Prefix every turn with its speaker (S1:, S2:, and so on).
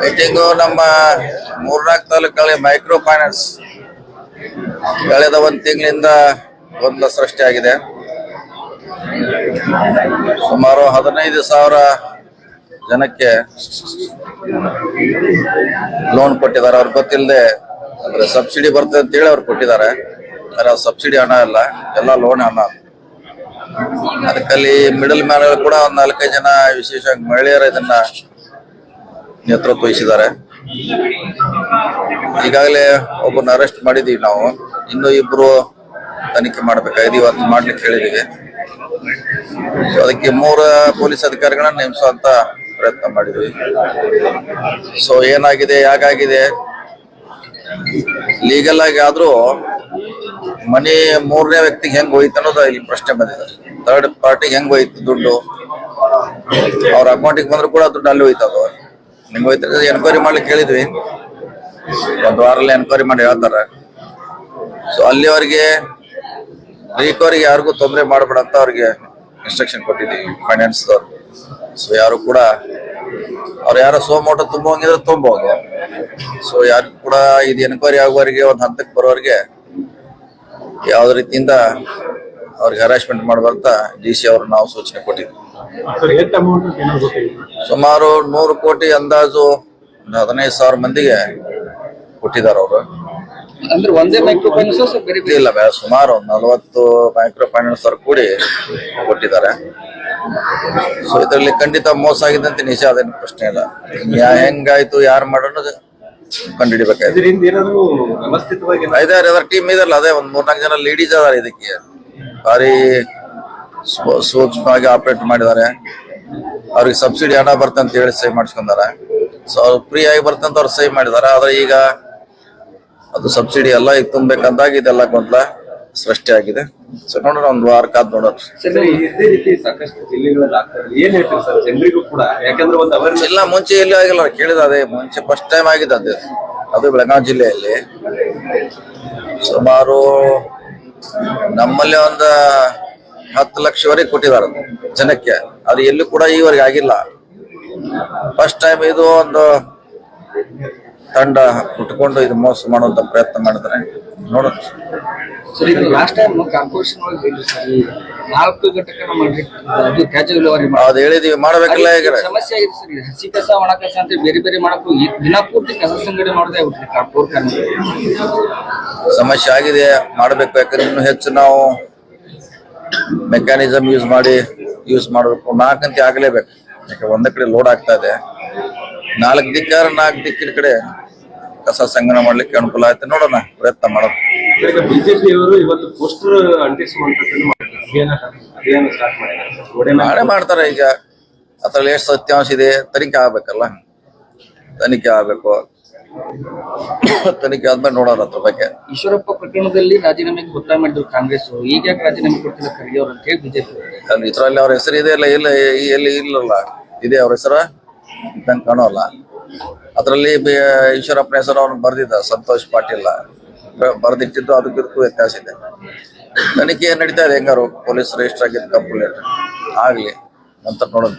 S1: Meeting ನಮ್ಮ ಮೂರ್ನಾಲ್ಕು ತಾಲೂಕಲ್ಲಿ ಮೈಕ್ರೋ ಫೈನಾನ್ಸ್ ಕಳೆದ ಒಂದು ತಿಂಗಳಿಂದ ಗೊಂದಲ ಸೃಷ್ಟಿಯಾಗಿದೆ ಸುಮಾರು ಹದಿನೈದು ಸಾವಿರ ಜನಕ್ಕೆ ಲೋನ್ ಕೊಟ್ಟಿದ್ದಾರೆ. ಅವ್ರಿಗೆ ಗೊತ್ತಿಲ್ಲದೆ ಅಂದ್ರೆ ಸಬ್ಸಿಡಿ ಬರ್ತದೆ ಅಂತೇಳಿ ಅವ್ರು ಕೊಟ್ಟಿದ್ದಾರೆ. ಆದರೆ ಸಬ್ಸಿಡಿ ಹಣ ಇಲ್ಲ ಎಲ್ಲ ಲೋನ್ ಹಣ. ಅದಕ್ಕಲ್ಲಿ ಮಿಡಲ್ ಮ್ಯಾನ್ ಕೂಡ ಒಂದ್ ನಾಲ್ಕೈದು ಜನ ವಿಶೇಷವಾಗಿ ಮಹಿಳೆಯರು ಇದನ್ನ ನೇತೃತ್ವ ವಹಿಸಿದ್ದಾರೆ ಈಗಾಗಲೇ ಒಬ್ಬನ ಅರೆಸ್ಟ್ ಮಾಡಿದೀವಿ ನಾವು. ಇನ್ನೂ ಇಬ್ರು ತನಿಖೆ ಮಾಡ್ಬೇಕಾಗಿದೆ ಇವತ್ತು ಮಾಡ್ಲಿಕ್ಕೆ ಹೇಳಿದೀವಿ. ಅದಕ್ಕೆ ಮೂರ ಪೊಲೀಸ್ ಅಧಿಕಾರಿಗಳನ್ನ ನೇಮಿಸುವಂತ ಪ್ರಯತ್ನ ಮಾಡಿದ್ವಿ. ಸೊ ಏನಾಗಿದೆ ಯಾಕಾಗಿದೆ ಲೀಗಲ್ ಆಗಿ ಆದ್ರೂ ಮನೆ ಮೂರನೇ ವ್ಯಕ್ತಿಗೆ ಹೆಂಗ್ ಹೋಯ್ತು ಅನ್ನೋದು ಇಲ್ಲಿ ಪ್ರಶ್ನೆ ಬಂದಿದೆ. ಥರ್ಡ್ ಪಾರ್ಟಿಗೆ ಹೆಂಗ್ ಹೋಯ್ತು ದುಡ್ಡು? ಅವ್ರ ಅಕೌಂಟಿಗೆ ಬಂದ್ರು ಕೂಡ ದುಡ್ಡು ಅಲ್ಲಿ ಹೋಯ್ತದು ನಿಮ್ಗೆ ಹೋಯ್ತಾರೆ ಎನ್ಕ್ವೈರಿ ಮಾಡ್ಲಿಕ್ಕೆ ಹೇಳಿದ್ವಿ. ಒಂದು ವಾರಲ್ಲಿ ಎನ್ಕ್ವೈರಿ ಮಾಡಿ ಹೇಳ್ತಾರೆ. ಸೊ ಅಲ್ಲಿವರೆಗೆ ರೀಕವರಿಗೆ ಯಾರಿಗೂ ತೊಂದರೆ ಮಾಡಬೇಡ ಅಂತ ಅವ್ರಿಗೆ ಇನ್ಸ್ಟ್ರಕ್ಷನ್ ಕೊಟ್ಟಿದ್ದೀವಿ ಫೈನಾನ್ಸ್ ಸೊ ಯಾರು ಕೂಡ, ಅವ್ರು ಯಾರೋ ಸೋಮೋಟ ತುಂಬಂಗಿದ್ರೆ ತುಂಬಬಹುದು ಸೊ ಯಾರು ಕೂಡ ಇದು ಎನ್ಕ್ವೈರಿ ಆಗುವವರೆಗೆ, ಒಂದು ಹಂತಕ್ಕೆ ಬರೋರಿಗೆ ಯಾವ್ದು ರೀತಿಯಿಂದ ಅವ್ರಿಗೆ ಹರಾಸ್ಮೆಂಟ್ ಮಾಡಬಾರ್ದ ಡಿ ಸಿ ಅವರು ನಾವು ಸೂಚನೆ ಕೊಟ್ಟಿದ್ವಿ
S2: ಸರ್ ಎಷ್ಟು ಅಮೌಂಟ್ ಏನಾದ್ರು ಗೊತ್ತಿಲ್ಲ.
S1: ಸುಮಾರು ನೂರು ಕೋಟಿ ಅಂದಾಜು ಒಂದು ಹದಿನೈದು ಸಾವಿರ ಮಂದಿಗೆ ಕೊಟ್ಟಿದ್ದಾರೆ ಅವರು.
S3: ಅಂದ್ರೆ ಒಂದೇ ಮೈಕ್ರೋ ಫೈನಾನ್ಸ್ ಬೇರೆ ಬೇರೆ?
S1: ಇಲ್ಲ ಸುಮಾರು ಒಂದು ನಲವತ್ತು ಮೈಕ್ರೋ ಫೈನಾನ್ಸ್ ಅವ್ರು ಕೂಡಿ ಕೊಟ್ಟಿದ್ದಾರೆ. ಸೊ ಇದರಲ್ಲಿ ಖಂಡಿತ ಮೋಸ ಆಗಿದೆ ಅಂತ ನಿಜ ಅದೇನು ಪ್ರಶ್ನೆ ಇಲ್ಲ. ಯಾ ಹೆಂಗಾಯ್ತು ಯಾರು ಮಾಡೋಣ ಕಂಡುಹಿಡಿಬೇಕಾಯ್ತು. ಐದಾರು ಅದರ ಟೀಮ್ ಇದಲ್ಲ ಅದೇ ಒಂದ್ ಮೂರ್ನಾಲ್ಕು ಜನ ಲೇಡೀಸ್ ಅದಾರ ಇದಕ್ಕೆ. ಭಾರಿ ಸೂ- ಸೂಕ್ಷ್ಮವಾಗಿ ಆಪರೇಟ್ ಮಾಡಿದ್ದಾರೆ. ಅವ್ರಿಗೆ ಸಬ್ಸಿಡಿ ಹಣ ಬರ್ತಂತ ಹೇಳಿ ಸಹಿ ಮಾಡಿಸ್ಕೊಂಡಾರೆ. ಸೊ ಅವ್ರು ಫ್ರೀ ಆಗಿ ಬರ್ತಂತ ಅವ್ರು ಸಹಿ ಮಾಡಿದ್ದಾರೆ. ಆದ್ರೆ ಈಗ ಅದು ಸಬ್ಸಿಡಿ ಎಲ್ಲ ಈಗ ತುಂಬಬೇಕಂದಾಗ ಇದೆಲ್ಲ ಗೊಂದಲ ಸೃಷ್ಟಿಯಾಗಿದೆ ಸೊ ನೋಡೋಣ ಒಂದು ವಾರ ಕಾದ್ ನೋಡೋಣ.
S2: ಸರ್ ಇದೇ ರೀತಿ ಸಾಕಷ್ಟು ಜಿಲ್ಲೆಗಳಲ್ಲಿ ಆಗ್ತಾರೆ. ಏನ್ ಹೇಳ್ತೀರಿ ಸರ್? ಜನರಿಗೂ ಕೂಡ ಯಾಕಂದ್ರೆ ಒಂದು ಅವೇರ್ನೆಸ್
S1: ಇಲ್ಲ ಮುಂಚೆ ಎಲ್ಲಿ ಆಗಿಲ್ಲ. ಕೇಳಿದ ಅದೇ ಮುಂಚೆ ಫಸ್ಟ್ ಟೈಮ್ ಆಗಿದೆ ಅದು. ಅದು ಬೆಳಗಾವಿ ಜಿಲ್ಲೆಯಲ್ಲಿ. ಸುಮಾರು ನಮ್ಮಲ್ಲಿ ಒಂದು ಹತ್ತು ಲಕ್ಷವರೆಗೆ ಕೊಟ್ಟಿದ್ದಾರೆ ಜನಕ್ಕೆ. ಅದು ಎಲ್ಲೂ ಕೂಡ ಈವರೆಗೆ ಆಗಿಲ್ಲ. ಫಸ್ಟ್ ಟೈಮ್ ಇದು ಒಂದು ತಂಡ ಉಟ್ಕೊಂಡು ಇದು ಮೋಸ ಮಾಡುವಂತ ಪ್ರಯತ್ನ ಮಾಡಿದ್ರೆ
S3: ಈ ನಾಲ್ಕು ಘಟಕನ ಮಾಡಿ ತ್ಯಾಜ್ಯ ವಿಲೇವಾರಿ
S1: ಅದು ಹೇಳಿದೀವಿ ಮಾಡಬೇಕಲ್ಲ ಈಗ
S3: ಸಮಸ್ಯೆ ಆಗಿದೆ ಸರ್ ಹಸಿ ಕಸ ಒಣ ಕಸ ಅಂತ ಬೇರೆ ಬೇರೆ ಮಾಡಕ್ಕೂ ದಿನ ಪೂರ್ತಿ ಕಸ ಸಂಗ್ರಹಣೆ ಮಾಡದೆ ಆಗ್ಬಿಟ್ರಿ ಕಾರ್ಪೊರೇಟ್
S1: ಸಮಸ್ಯೆ ಆಗಿದೆ ಮಾಡಬೇಕು ಯಾಕಂದ್ರೆ ಇನ್ನೂ ಹೆಚ್ಚು ನಾವು ಮೆಕ್ಯಾನಿಸಮ್ ಯೂಸ್ ಮಾಡಿ ಯೂಸ್ ಮಾಡಬೇಕು. ನಾಲ್ಕಂತೆ ಆಗಲೇಬೇಕು. ಯಾಕೆ ಒಂದೇ ಕಡೆ ಲೋಡ್ ಆಗ್ತಾ ಇದೆ. ನಾಲ್ಕು ದಿಕ್ಕಾರ ನಾಲ್ಕು ದಿಕ್ಕಿನ ಕಡೆ ಕಸ ಸಂಗ್ರಹ ಮಾಡ್ಲಿಕ್ಕೆ ಅನುಕೂಲ ಆಯ್ತು. ನೋಡೋಣ ಪ್ರಯತ್ನ
S2: ಮಾಡೋದು ಬಿಜೆಪಿ ಇವತ್ತು ಪೋಸ್ಟರ್
S1: ನಾಳೆ ಮಾಡ್ತಾರೆ ಈಗ. ಅದ್ರಲ್ಲಿ ಎಷ್ಟು ಸತ್ಯಾಂಶ ಇದೆ ತನಿಖೆ ಆಗ್ಬೇಕಲ್ಲ. ತನಿಖೆ ಆಗ್ಬೇಕು. ತನಿಖೆ ಆದ್ಮೇಲೆ ನೋಡೋಣ ಅದ್ರ ಬಗ್ಗೆ.
S3: ಈಶ್ವರಪ್ಪ ಪ್ರಕರಣದಲ್ಲಿ ರಾಜೀನಾಮೆಗೆ ಒತ್ತಾಯ ಮಾಡಿದ್ರು ಕಾಂಗ್ರೆಸ್ ಈಗ ಯಾಕೆ ರಾಜೀನಾಮೆ ಕೊಡ್ತಿಲ್ಲ ಖರ್ಗೆ ಅವ್ರು ಅಂತ ಹೇಳಿ ಬಿಜೆಪಿ
S1: ಅಲ್ಲಿ ಇದ್ರಲ್ಲಿ ಅವ್ರ ಹೆಸರು ಇದೆ ಇಲ್ಲ ಇಲ್ಲ ಎಲ್ಲಿ ಇಲ್ಲಲ್ಲ? ಇದೆ ಅವ್ರ ಹೆಸರ? ಇದ್ದಂಗೆ ಕಾಣೋಲ್ಲ. ಅದರಲ್ಲಿ ಈಶ್ವರಪ್ಪನ ಹೆಸರು ಅವ್ನು ಬರ್ದಿದ್ದ ಸಂತೋಷ್ ಪಾಟೀಲ್. ಬರ್ದಿಟ್ಟಿದ್ದು ಅದಕ್ಕೂ ವ್ಯತ್ಯಾಸ ಇದೆ. ತನಿಖೆ ನಡೀತಾ ಇದೆ? ಹೆಂಗಾರು ಪೊಲೀಸ್ ರಿಜಿಸ್ಟರ್ ಆಗಿದ್ದು ಕಂಪ್ಲೇಂಟ್ ಆಗ್ಲಿ ಅಂತ ನೋಡೋದ್